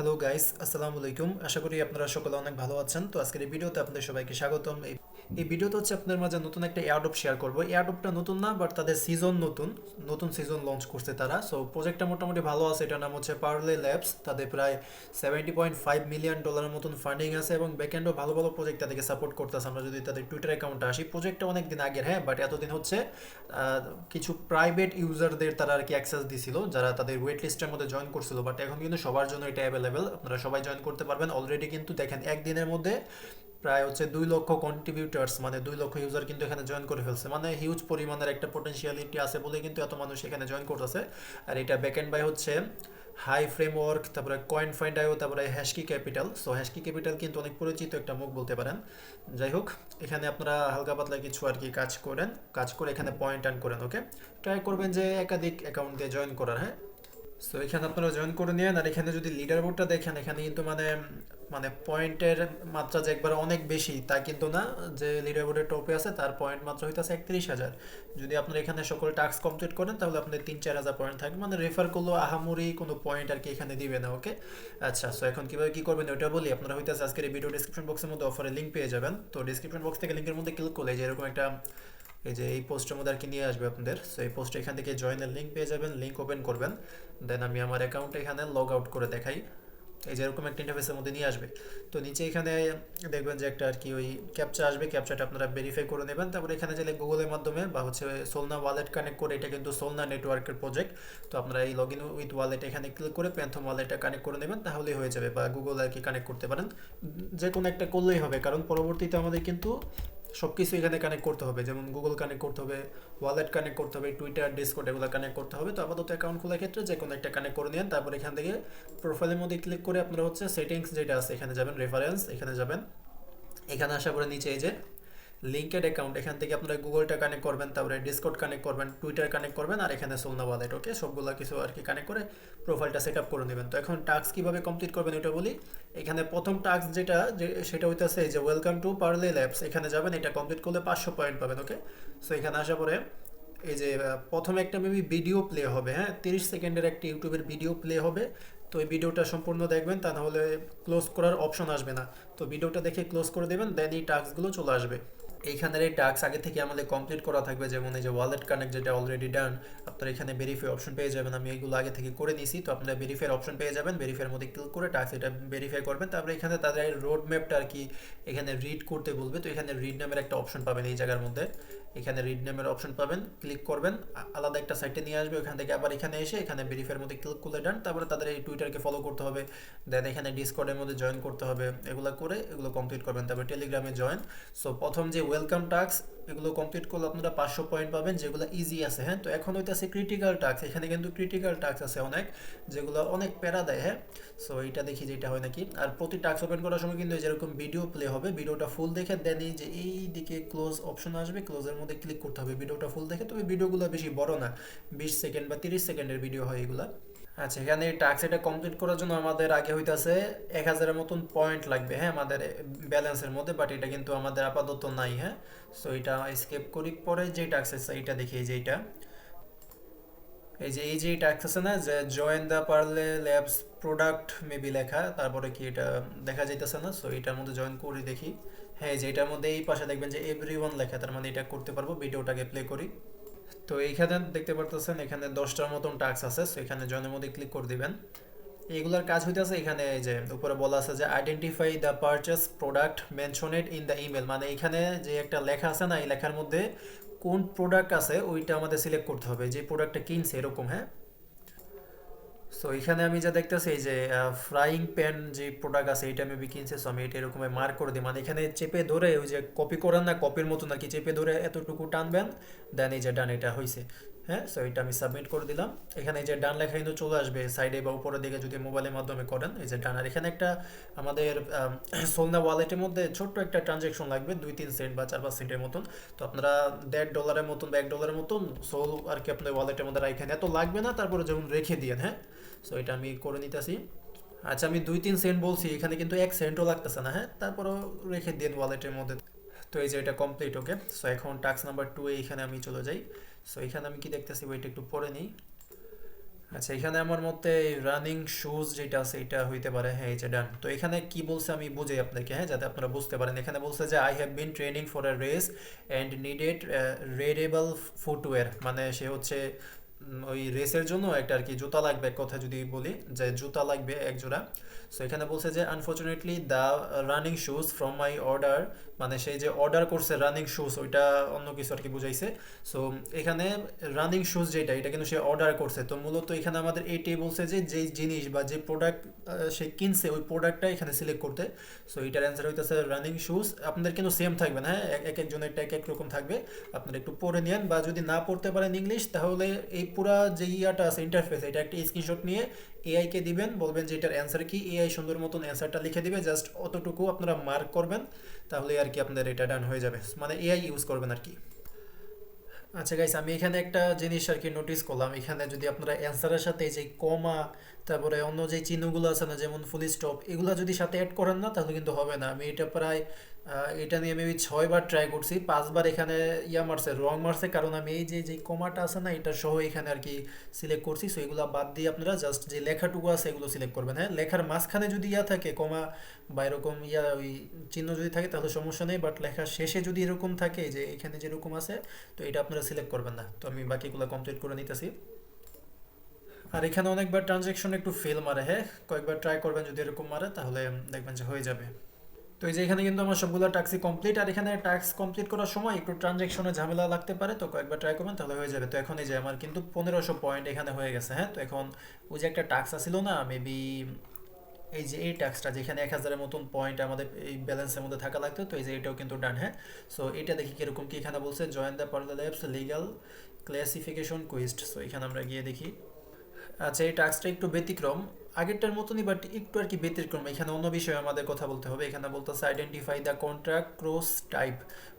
Hello guys আসসালামু আলাইকুম আশা করি আপনারা সকলে অনেক ভালো আছেন। তো আজকের এই ভিডিওতে আপনাদের সবাইকে স্বাগতম। এই ভিডিওতে হচ্ছে আপনাদের মাঝে নতুন একটা এয়ারডপ শেয়ার করব। এয়ারডপটা নতুন না বাট তাদের সিজন নতুন। নতুন সিজন লঞ্চ করছে তারা। সো প্রজেক্টটা মোটামুটি ভালো আছে। এটার নাম হচ্ছে পার্লে ল্যাবস তাদের প্রায় সেভেন্টি পয়েন্ট ফাইভ মিলিয়ন ডলারের মতন ফান্ডিং আছে এবং ব্যাকএন্ডও ভালো ভালো প্রজেক্ট তাদেরকে সাপোর্ট করতেছে। আমরা যদি তাদের টুইটার অ্যাকাউন্টে আসি প্রজেক্টটা অনেক দিন আগের হ্যাঁ? বাট এতদিন হচ্ছে কিছু প্রাইভেট ইউজারদের তারা আর কি অ্যাক্সেস দিছিল, যারা তাদের ওয়েট লিস্টের মধ্যে জয়েন করছিল। বাট এখন কিন্তু সবার জন্য এটা অ্যাভেলেবেল আপনারা সবাই জয়েন করতে পারবেন। অলরেডি কিন্তু দেখেন, একদিনের মধ্যে প্রায় হচ্ছে দুই লক্ষ কন্ট্রিবিউটার্স মানে দুই লক্ষ ইউজার কিন্তু এখানে জয়েন করে ফেলছে। মানে হিউজ পরিমাণের একটা পোটেনশিয়ালিটি আছে বলে কিন্তু এত মানুষ এখানে জয়েন করতেছে। আর এটা ব্যাকএন্ড বাই হচ্ছে হাই ফ্রেমওয়ার্ক তারপরে কয়েন ফাইন্ড আইও তারপরে HashKey Capital so HashKey Capital কিন্তু অনেক পরিচিত একটা মুখ বলতে পারেন। যাই হোক, এখানে আপনারা হালকা পাতলা কিছু আর কি কাজ করেন, কাজ করে এখানে পয়েন্ট আর্ন করেন ওকে ট্রাই করবেন যে একাধিক অ্যাকাউন্ট দিয়ে জয়েন করার হ্যাঁ? সো এখানে আপনারা জয়েন করে নিন আর এখানে যদি লিডার বোর্ডটা দেখেন, এখানে কিন্তু মানে মানে পয়েন্টের মাত্রা যে একবার অনেক বেশি, তা কিন্তু না, যে লিডার বোর্ডের টপে আছে, তার পয়েন্ট মাত্রা হইতেছে একত্রিশ হাজার। যদি আপনারা এখানে সকল টাস্ক কমপ্লিট করেন, তাহলে আপনাদের তিন চার হাজার পয়েন্ট থাকবে। মানে রেফার করলেও আহামরি কোনো পয়েন্ট আর কি এখানে দিবে না ওকে আচ্ছা সো এখন কীভাবে কি করবেন ওটা বলি। আপনারা হইতেছে আজকের এই ভিডিও ডিসক্রিপশন বক্সের মধ্যে অফারে লিঙ্ক পেয়ে যাবেন। তো ডিসক্রিপশন বক্স থেকে লিঙ্কের মধ্যে ক্লিক করলে যে এরকম একটা এই যে এই পোস্টের মধ্যে আর কি নিয়ে আসবে আপনাদের। সো এই পোস্টে এখান থেকে জয়েনের লিঙ্ক পেয়ে যাবেন লিঙ্ক ওপেন করবেন। দেন আমি আমার অ্যাকাউন্টে এখানে লগ আউট করে দেখাই। এই যে এরকম একটা ইন্টারফেসের মধ্যে নিয়ে আসবে। তো নিচে এখানে দেখবেন যে একটা আর কি ওই ক্যাপচা আসবে। ক্যাপচাটা আপনারা ভেরিফাই করে নেবেন। তারপরে এখানে চাইলে গুগলের মাধ্যমে বা হচ্ছে সোলনা ওয়ালেট কানেক্ট করে, এটা কিন্তু সোলনা নেটওয়ার্কের প্রজেক্ট তো আপনারা এই লগ ইন উইথ ওয়ালেট এখানে ক্লিক করে প্যান্থম ওয়ালেটটা কানেক্ট করে নেবেন, তাহলেই হয়ে যাবে বা গুগল আর কি কানেক্ট করতে পারেন। যে কোনো একটা করলেই হবে, কারণ পরবর্তীতে আমাদের কিন্তু সব কিছু এখানে কানেক্ট করতে হবে। যেমন গুগল কানেক্ট করতে হবে ওয়ালেট কানেক্ট করতে হবে টুইটার ডিসকোড এগুলো কানেক্ট করতে হবে। তো আপাতত অ্যাকাউন্ট খোলার ক্ষেত্রে যে কোনো একটা কানেক্ট করে নিন তারপর এখান থেকে প্রোফাইলের মধ্যে ক্লিক করে আপনারা হচ্ছে সেটিংস যেটা আছে, এখানে যাবেন রেফারেন্স এখানে যাবেন। এখানে আসার পরে নিচে এই যে লিঙ্কেড অ্যাকাউন্ট, এখান থেকে আপনারা গুগলটা কানেক্ট করবেন, তারপরে ডিসকোড কানেক্ট করবেন টুইটার কানেক্ট করবেন, আর এখানে সোলনা ওয়ালেট ওকে সবগুলো কিছু আর কি কানেক্ট করে প্রোফাইলটা সেট আপ করে নেবেন। তো এখন টাস্ক কীভাবে কমপ্লিট করবেন এটা বলি। এখানে প্রথম টাস্ক যেটা, যে সেটা হইতেছে এই যে ওয়েলকাম টু পার্লে ল্যাবস এখানে যাবেন, এটা কমপ্লিট করলে পাঁচশো পয়েন্ট পাবেন ওকে সো এখানে আসার পরে এই যে প্রথমে একটা মেবি ভিডিও প্লে হবে হ্যাঁ? তিরিশ সেকেন্ডের একটা ইউটিউবের ভিডিও প্লে হবে। তো এই ভিডিওটা সম্পূর্ণ দেখবেন, তা নাহলে ক্লোজ করার অপশন আসবে না। তো ভিডিওটা দেখে ক্লোজ করে দেবেন দেন এই টাস্কগুলো চলে আসবে। এইখানের এই টাস্ক আগে থেকে আমাদের কমপ্লিট করা থাকবে, যেমন এই যে ওয়ালেট কানেক্ট যেটা অলরেডি ডান আপনারা এখানে ভেরিফাই অপশন পেয়ে যাবেন। আমি এইগুলো আগে থেকে করে নিয়েছি, তো আপনারা ভেরিফাই অপশন পেয়ে যাবেন ভেরিফাইয়ের মধ্যে ক্লিক করে টাস্ক এটা ভেরিফাই করবেন। তারপরে এখানে তাদের রোড ম্যাপটা আর কি এখানে রিড করতে বলবে, তো এখানে রিড নামের একটা অপশন পাবেন এই জায়গার মধ্যে। এখানে রিড নামের অপশন পাবেন ক্লিক করবেন আলাদা একটা সাইটে নিয়ে আসবে, ওখান থেকে আবার এখানে এসে এখানে ভেরিফাইয়ের মধ্যে ক্লিক করে ডান তারপরে তাদের এই টুইটারকে ফলো করতে হবে। দেন এখানে ডিসকর্ডের মধ্যে জয়েন করতে হবে, এগুলো করে এগুলো কমপ্লিট করবেন। তারপরে টেলিগ্রামে জয়েন সো প্রথম যে ওয়েলকাম টাস্ক এগুলো কমপ্লিট করলে আপনারা পাঁচশো পয়েন্ট পাবেন, যেগুলো ইজি আছে হ্যাঁ? তো এখন হইতেছে ক্রিটিক্যাল টাস্ক এখানে কিন্তু ক্রিটিক্যাল টাস্ক আছে অনেক, যেগুলো অনেক প্যারা দেয় হ্যাঁ? সো এইটা দেখি যে এটা হয় নাকি। আর প্রতি টাস্ক ওপেন করার সময় কিন্তু যেরকম ভিডিও প্লে হবে ভিডিওটা ফুল দেখে দেন যে এই দিকে ক্লোজ অপশন আসবে ক্লোজের মধ্যে ক্লিক করতে হবে ভিডিওটা ফুল দেখে, তবে ভিডিওগুলো বেশি বড় না, বিশ সেকেন্ড বা তিরিশ সেকেন্ডের ভিডিও হয় এগুলা। আচ্ছা এখানে টাস্ক এটা কমপ্লিট করার জন্য আমাদের আগে হইতাছে এক হাজারের মতন পয়েন্ট লাগবে হ্যাঁ? আমাদের ব্যালেন্সের মধ্যে বাট এটা কিন্তু আমাদের আপাতত নাই হ্যাঁ? সো এটা স্কেপ করি, পরে যে টাস্ক আছে এইটা দেখি যে এইটা। এই যে এই যে টাস্ক আছে না, যে জয়েন দ্য পারলে ল্যাবস প্রোডাক্ট মেবি লেখা, তারপরে কি এটা দেখা যাইতেছে না সো এটার মধ্যে জয়েন করি, দেখি। হ্যাঁ যে এটার মধ্যে এই পাশে দেখবেন যে এভরি ওয়ান লেখা, তার মানে এটা করতে পারব, ভিডিওটাকে প্লে করি। তো এইখানে দেখতে পারতেছেন, এখানে দশটার মতন টাস্ক আছে সো এখানে জয়েনের মধ্যে ক্লিক করে দিবেন। এগুলার কাজ হইতেছে এখানে এই যে উপরে বলা আছে যে identify the purchase product mentioned in the email মানে এখানে যে একটা লেখা আছে না, এই লেখার মধ্যে কোন প্রোডাক্ট আছে ওইটা আমাদের সিলেক্ট করতে হবে, যে প্রোডাক্টটা কিনছে এরকম হ্যাঁ? সো এখানে আমি যা দেখতেছি এই যে ফ্রাইং প্যান যে প্রোডাক্ট আছে, এটা মেবি কিনছে সো আমি এটা এরকম মার্ক করে দিই মানে এখানে চেপে ধরে ওই যে কপি করেন না কপির মতো নাকি চেপে ধরে এতটুকু টানবেন দেন এই যে ডান এটা হয়েছে হ্যাঁ সো এটা আমি সাবমিট করে দিলাম। এখানে এই যে ডান লেখা কিন্তু চলে আসবে সাইডে বা উপরের দিকে যদি মোবাইলের মাধ্যমে করেন, এই যে ডান। আর এখানে একটা আমাদের সোলনা ওয়ালেটের মধ্যে ছোট্ট একটা ট্রানজ্যাকশন লাগবে, দুই তিন সেন্ট বা চার পাঁচ সেন্টের মতন। তো আপনারা দেড় ডলারের মতন বা এক ডলারের মতন সোল আর কি আপনার ওয়ালেটের মধ্যে রাখেন। এত লাগবে না, তারপরে যেমন রেখে দিয়েন হ্যাঁ? সো এটা আমি করে নিতেছি। আচ্ছা আমি দুই তিন সেন্ট বলছি, এখানে কিন্তু এক সেন্টও লাগতেছে না হ্যাঁ? তারপরও রেখে দিন ওয়ালেটের মধ্যে। তো এই যে এটা কমপ্লিট ওকে সো এখন টাস্ক নাম্বার টু এইখানে আমি চলে যাই। সো এখানে আমি কি দেখতেছি? ওইটা একটু পরে নিই। আচ্ছা এখানে আমার মতে রানিং শুজ যেটা আছে, এটা হইতে পারে। হ্যাঁ এই যে ডান তো এখানে কি বলছে আমি বুঝাই আপনাকে হ্যাঁ যাতে আপনারা বুঝতে পারেন। এখানে বলছে যে I have been training for a race and needed readable footwear মানে সে হচ্ছে ওই রেসের জন্য একটা আর কি জুতা লাগবে কথা যদি বলি, যে জুতা লাগবে এক জোড়া। সো এখানে বলছে যে unfortunately the running shoes from my order মানে সেই যে অর্ডার করছে রানিং শুজ ওইটা অন্য কিছু আর কি বুঝাইছে। সো এখানে রানিং শুজ যেটা, এটা কিন্তু সে অর্ডার করছে। তো মূলত এখানে আমাদের এইটাই বলছে যে যেই জিনিস বা যে প্রোডাক্ট সে কিনছে, ওই প্রোডাক্টটা এখানে সিলেক্ট করতে। সো এটার অ্যান্সার হইতেছে রানিং শুজ আপনাদের কিন্তু সেম থাকবে না হ্যাঁ? এক- এক একজনের, এক এক রকম থাকবে। আপনারা একটু পড়ে নেন বা যদি না পড়তে পারেন ইংলিশ তাহলে এই পুরা যে ইয়াটা আছে ইন্টারফেস এটা একটা স্ক্রিনশট নিয়ে এআই কে দিবেন, বলবেন যে এটার অ্যান্সার কি? এআই সুন্দর মতন অ্যান্সারটা লিখে দিবে জাস্ট অতটুকু আপনারা মার্ক করবেন, তাহলে আর কি আপনাদের এটা ডান হয়ে যাবে। মানে এআই ইউজ করবেন আর কি। আচ্ছা গাইস আমি এখানে একটা জিনিস আর কি নোটিস করলাম। এখানে যদি আপনারা অ্যান্সারের সাথে যে কমা তারপরে অন্য যে চিহ্নগুলো আছে না, যেমন ফুল স্টপ এগুলো যদি সাথে অ্যাড করেন না, তাহলে কিন্তু হবে না। আমি এটা প্রায় এটা নিয়ে মেবি ছয়বার ট্রাই করছি, পাঁচবার এখানে ইয়া মারছে রং মারছে, কারণ আমি এই যে যে কমাটা আছে না, এটা সহ এখানে আর কি সিলেক্ট করছি। সো এগুলো বাদ দিয়ে আপনারা জাস্ট যে লেখাটুকু আছে, এগুলো সিলেক্ট করবেন। হ্যাঁ লেখার মাঝখানে যদি ইয়া থাকে, কমা বা এরকম ইয়া, ওই চিহ্ন যদি থাকে, তাহলে সমস্যা নেই। বাট লেখার শেষে যদি এরকম থাকে, যে এখানে যেরকম আছে, তো এটা আপনারা সিলেক্ট করবেন না। তো আমি বাকিগুলো কমপ্লিট করে নিতেছি। আর এখানে অনেকবার ট্রানজ্যাকশন একটু ফেল মারে হ্যাঁ? কয়েকবার ট্রাই করবেন যদি এরকম মারে, তাহলে দেখবেন যে হয়ে যাবে। তো এই যে এখানে কিন্তু আমার সবগুলো টাক্সই কমপ্লিট আর এখানে টাস্ক কমপ্লিট করার সময় একটু ট্রানজ্যাকশনে ঝামেলা লাগতে পারে, তো কয়েকবার ট্রাই করবেন, তাহলে হয়ে যাবে। তো এখন এই যে আমার কিন্তু পনেরোশো পয়েন্ট এখানে হয়ে গেছে হ্যাঁ? তো এখন ওই যে একটা টাক্স আসছিল না মেবি এই যে এই ট্যাক্সটা যেখানে এক হাজারের মতন পয়েন্ট আমাদের এই ব্যালেন্সের মধ্যে থাকা লাগতো, তো এই যে এটাও কিন্তু ডান হ্যাঁ? সো এটা দেখি কীরকম কি এখানে বলছে join the parlour apps legal classification quest so এখানে আমরা গিয়ে দেখি। আচ্ছা এই টাস্কটা একটু ব্যতিক্রম। আগেরটার মতনই বাট একটু আর কি ব্যতিক্রম। এখানে অন্য বিষয়ে আমাদের কথা বলতে হবে। এখানে বলতেছে identify the contract cross type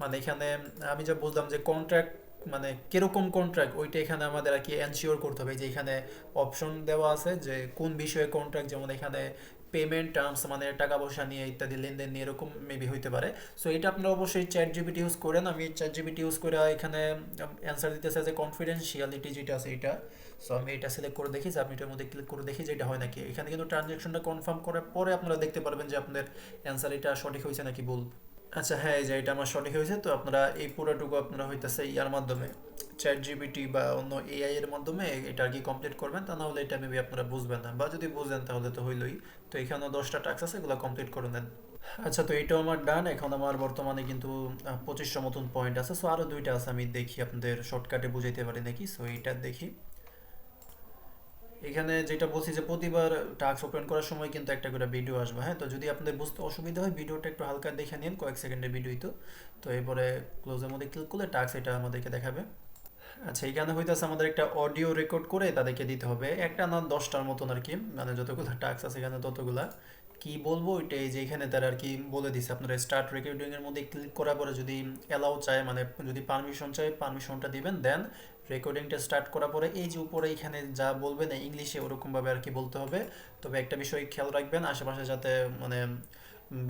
মানে এখানে আমি যা বললাম যে কন্ট্রাক্ট মানে কীরকম কন্ট্রাক্ট ওইটা এখানে আমাদের আর কি এনশিওর করতে হবে। যে এখানে অপশন দেওয়া আছে যে কোন বিষয়ে কন্ট্রাক্ট যেমন এখানে পেমেন্ট টার্মস মানে টাকা পয়সা নিয়ে ইত্যাদি লেনদেন নিয়ে এরকম মেবি হইতে পারে। সো এটা আপনারা অবশ্যই চ্যাট জিবিটি ইউজ করেন। আমি চ্যাট জিবিটি ইউজ করে এখানে অ্যান্সার দিতেছে যে কনফিডেন্সিয়ালিটি যেটা আছে এটা। সো আমি এটা সিলেক্ট করে দেখি সাবমিটের মধ্যে ক্লিক করে দেখি যে এটা হয় নাকি। এখানে কিন্তু ট্রানজ্যাকশনটা কনফার্ম করার পরে আপনারা দেখতে পারবেন যে আপনাদের অ্যান্সার এটা সঠিক হয়েছে নাকি ভুল। আচ্ছা হ্যাঁ এই যে এটা আমার সঠিক হয়েছে। তো আপনারা এই পুরোটুকু আপনারা হইতেছে ইয়ার মাধ্যমে চ্যাট জিবিটি বা অন্য এআই এর মাধ্যমে এটা আর কি কমপ্লিট করবেন। তা না হলে এটা মেবি আপনারা বুঝবেন না। বা যদি বুঝেন, তাহলে তো হইলই। তো এখানেও দশটা টাস্ক আছে, এগুলো কমপ্লিট করে নেন। আচ্ছা তো এটাও আমার ডান এখন আমার বর্তমানে কিন্তু পঁচিশশো মতন পয়েন্ট আছে। সো আরও দুইটা আছে, আমি দেখি আপনাদের শর্টকাটে বুঝাইতে পারি নাকি? সো এইটা দেখি। এখানে যেটা বলছি যে প্রতিবার টাস্ক ওপেন করার সময় কিন্তু একটা করে ভিডিও আসবে হ্যাঁ? তো যদি আপনাদের বুঝতে অসুবিধা হয় ভিডিওটা একটু হালকা দেখে নিন, কয়েক সেকেন্ডের ভিডিওই তো। তো এরপরে ক্লোজের মধ্যে ক্লিক করলে টাস্ক এটা আমাদেরকে দেখাবে। আচ্ছা এখানে হইতেছে আমাদের একটা অডিও রেকর্ড করে তাদেরকে দিতে হবে। একটা না দশটার মতন আর কি মানে যতগুলো টাস্ক আছে এখানে ততগুলা। কি বলব ওইটা এই যে এখানে তারা আর কি বলে দিছে, আপনারা স্টার্ট রেকর্ডিং এর মধ্যে ক্লিক করার পরে যদি অ্যালাউ চায় মানে যদি পারমিশন চায় পারমিশনটা দিবেন দেন রেকর্ডিংটা স্টার্ট করার পরে এই যে উপরে এখানে যা বলবেন ইংলিশে ওরকমভাবে আর কি বলতে হবে। তবে একটা বিষয় খেয়াল রাখবেন, আশেপাশে যাতে মানে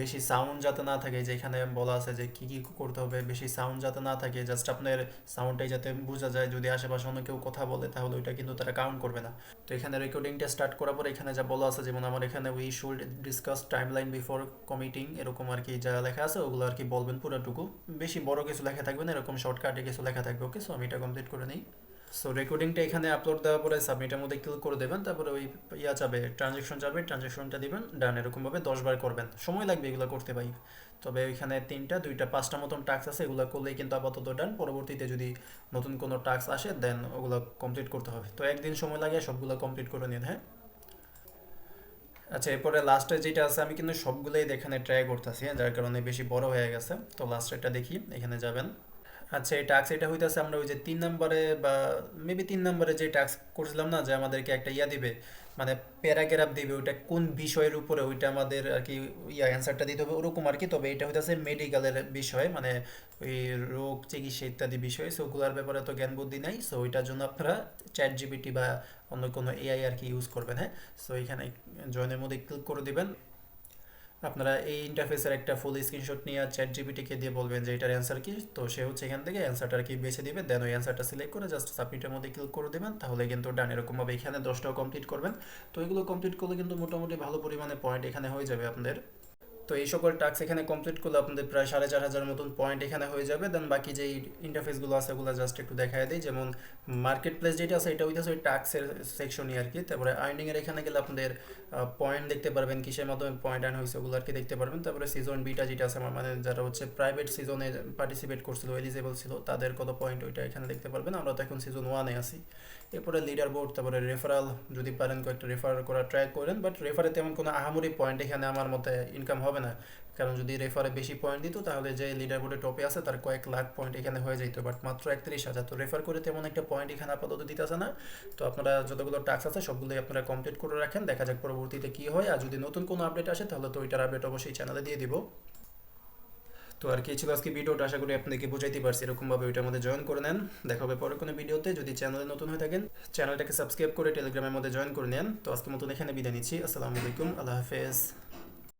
বেশি সাউন্ড যাতে না থাকে যে এখানে বলা আছে যে কি কি করতে হবে, বেশি সাউন্ড যাতে না থাকে জাস্ট আপনার সাউন্ডটাই যাতে বোঝা যায়, যদি আশেপাশে অন্য কেউ কথা বলে, তাহলে ওইটা কিন্তু তারা কাউন্ট করবে না। তো এখানে রেকর্ডিংটা স্টার্ট করার পর এখানে যা বলা আছে, যেমন আমার এখানে we should discuss time line before committing এরকম আর কি যা লেখা আছে, ওগুলো আর কি বলবেন পুরোটুকু। বেশি বড় কিছু লেখা থাকবে না, এরকম শর্টকাটে কিছু লেখা থাকবে ওকে সো আমি এটা কমপ্লিট করে নিই। সো রেকর্ডিংটা এখানে আপলোড দেওয়ার পরে সাবমিটের মধ্যে ক্লিক করে দেবেন তারপরে ওই ইয়া যাবে ট্রানজেকশন যাবে ট্রানজেকশনটা দিবেন ডান এরকমভাবে দশবার করবেন। সময় লাগবে এগুলো করতে ভাই। তবে ওইখানে তিনটা দুইটা পাঁচটা মতন টাস্ক আছে এগুলো করলেই কিন্তু আপাতত ডান পরবর্তীতে যদি নতুন কোনো টাস্ক আসে দেন ওগুলো কমপ্লিট করতে হবে। তো একদিন সময় লাগে সবগুলো কমপ্লিট করে নিন হ্যাঁ? আচ্ছা এরপরে লাস্টে যেটা আছে আমি কিন্তু সবগুলোই এখানে ট্রাই করতেছি হ্যাঁ, যার কারণে বেশি বড় হয়ে গেছে। তো লাস্টেরটা দেখি এখানে যাবেন। আচ্ছা এই টাস্ক এটা হইতেছে আমরা ওই যে তিন নম্বরে বা মেবি তিন নম্বরে যে টাস্ক করছিলাম না, যে আমাদেরকে একটা ইয়া দিবে মানে প্যারাগ্রাফ দিবে, ওইটা কোন বিষয়ের উপরে ওইটা আমাদের আর কি ইয়া অ্যান্সারটা দিতে হবে, ওরকম আর কি। তবে এটা হইতেছে মেডিকেলের বিষয় মানে ওই রোগ চিকিৎসা ইত্যাদি বিষয় সো ওগুলোর ব্যাপারে তো জ্ঞান বুদ্ধি নাই সো ওইটার জন্য আপনারা চ্যাট জিবিটি বা অন্য কোনো এআই আর কি ইউজ করবেন হ্যাঁ? সো এখানে জয়েনের মধ্যে ক্লিক করে দিবেন। আপনারা এই ইন্টারফেসের একটা ফুল স্ক্রিনশট নিয়ে চ্যাট জিপিটিকে দিয়ে বলবেন যে এটার অ্যান্সার কি? তো সে হচ্ছে এখান থেকে অ্যান্সারটা কি বেছে দিবে দেন ওই অ্যান্সারটা সিলেক্ট করে জাস্ট সাবমিটের মধ্যে ক্লিক করে দেবেন, তাহলে কিন্তু ডান এরকমভাবে এখানে দশটাও কমপ্লিট করবেন। তো এগুলো কমপ্লিট করলে কিন্তু মোটামুটি ভালো পরিমাণে পয়েন্ট এখানে হয়ে যাবে আপনাদের। তো এই সকল টাস্ক এখানে কমপ্লিট করলে আপনাদের প্রায় সাড়ে চার হাজার মতন পয়েন্ট এখানে হয়ে যাবে। দেন বাকি যে ইন্টারফেসগুলো আছে ওগুলো জাস্ট একটু দেখায় দিই। যেমন মার্কেট প্লেস যেটা আছে, এটা হইতেছে ওই টাক্সের সেকশনই আর কি তারপরে আর্নিংয়ের এখানে গেলে আপনাদের পয়েন্ট দেখতে পারবেন, কিসের মাধ্যমে পয়েন্ট আর্ন হয়েছে ওগুলো আর কি দেখতে পারবেন। তারপরে সিজন বিটা যেটা আছে, আমার মানে যারা হচ্ছে প্রাইভেট সিজনে পার্টিসিপেট করছিল এলিজেবল ছিল, তাদের কত পয়েন্ট ওইটা এখানে দেখতে পারবেন। আমরা তো এখন সিজন ওয়ানে আছি। এরপরে লিডার বোর্ড তারপরে রেফারাল যদি পারেন কয়েকটা রেফার করা ট্রাই করেন। বাট রেফারে তেমন কোনো আহামরি পয়েন্ট এখানে আমার মতে ইনকাম হবে না। কারণ যদি রেফারে বেশি পয়েন্ট দিত, তাহলে যে লিডার বোর্ডে টপে আছে, তার কয়েক লাখ পয়েন্ট এখানে হয়ে যেত বাট মাত্র একত্রিশ হাজার। তো রেফার করে তেমন একটা পয়েন্ট এখানে আপাতত দিতেছে না। তো আপনারা যতগুলো টাস্ক আছে, সবগুলোই আপনারা কমপ্লিট করে রাখেন। দেখা যাক পরবর্তীতে কি হয়। আর যদি নতুন কোনো আপডেট আসে, তাহলে তো ওইটার আপডেট অবশ্যই চ্যানেলে দিয়ে দিব। তো আর কি ছিল আজকে ভিডিওটা? আশা করি আপনাকে বুঝাইতে পারছি। এরকমভাবে ওইটার মধ্যে জয়েন করে নেন। দেখা হবে পরে কোনো ভিডিওতে। যদি চ্যানেলে নতুন হয়ে থাকেন চ্যানেলটাকে সাবস্ক্রাইব করে টেলিগ্রামের মধ্যে জয়েন করে নেন। তো আজকের মতন এখানে বিদায় নিচ্ছি। আসসালামু আলাইকুম। আল্লাহ হাফেজ।